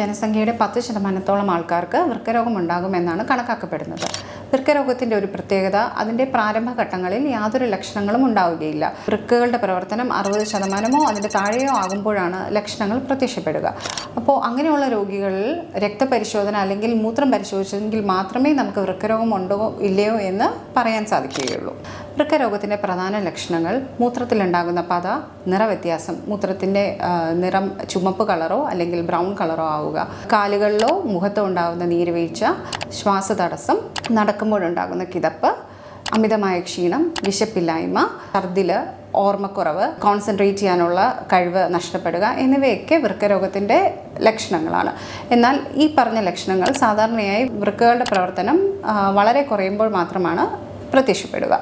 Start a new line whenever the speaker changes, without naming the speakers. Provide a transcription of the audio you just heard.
ജനസംഖ്യയുടെ പത്ത് ശതമാനത്തോളം ആൾക്കാർക്ക് വൃക്കരോഗം ഉണ്ടാകുമെന്നാണ് കണക്കാക്കപ്പെടുന്നത്. വൃക്കരോഗത്തിന്റെ ഒരു പ്രത്യേകത അതിന്റെ പ്രാരംഭഘട്ടങ്ങളിൽ യാതൊരു ലക്ഷണങ്ങളും ഉണ്ടാവുകയില്ല. വൃക്കകളുടെ പ്രവർത്തനം അറുപത് ശതമാനമോ അതിന്റെ താഴെയോ ആകുമ്പോഴാണ് ലക്ഷണങ്ങൾ പ്രത്യക്ഷപ്പെടുക. അപ്പോൾ അങ്ങനെയുള്ള രോഗികളിൽ രക്തപരിശോധന അല്ലെങ്കിൽ മൂത്രം പരിശോധിച്ചെങ്കിൽ മാത്രമേ നമുക്ക് വൃക്കരോഗം ഉണ്ടോ ഇല്ലയോ എന്ന് പറയാൻ സാധിക്കുകയുള്ളൂ. വൃക്കരോഗത്തിന്റെ പ്രധാന ലക്ഷണങ്ങൾ മൂത്രത്തിലുണ്ടാകുന്ന പത നിറവ്യത്യാസം മൂത്രത്തിന്റെ നിറം ചുമപ്പ് കളറോ അല്ലെങ്കിൽ ബ്രൗൺ കളറോ ആവുക കാലുകളിലോ മുഖത്തോ ഉണ്ടാകുന്ന നീരുവീഴ്ച ശ്വാസതടസ്സം നടക്കുമ്പോഴുണ്ടാകുന്ന കിതപ്പ് അമിതമായ ക്ഷീണം വിശപ്പില്ലായ്മ ഛർദിൽ ഓർമ്മക്കുറവ് കോൺസെൻട്രേറ്റ് ചെയ്യാനുള്ള കഴിവ് നഷ്ടപ്പെടുക എന്നിവയൊക്കെ വൃക്കരോഗത്തിന്റെ ലക്ഷണങ്ങളാണ്. എന്നാൽ ഈ പറഞ്ഞ ലക്ഷണങ്ങൾ സാധാരണയായി വൃക്കകളുടെ പ്രവർത്തനം വളരെ കുറയുമ്പോൾ മാത്രമാണ് പ്രത്യക്ഷപ്പെടുക.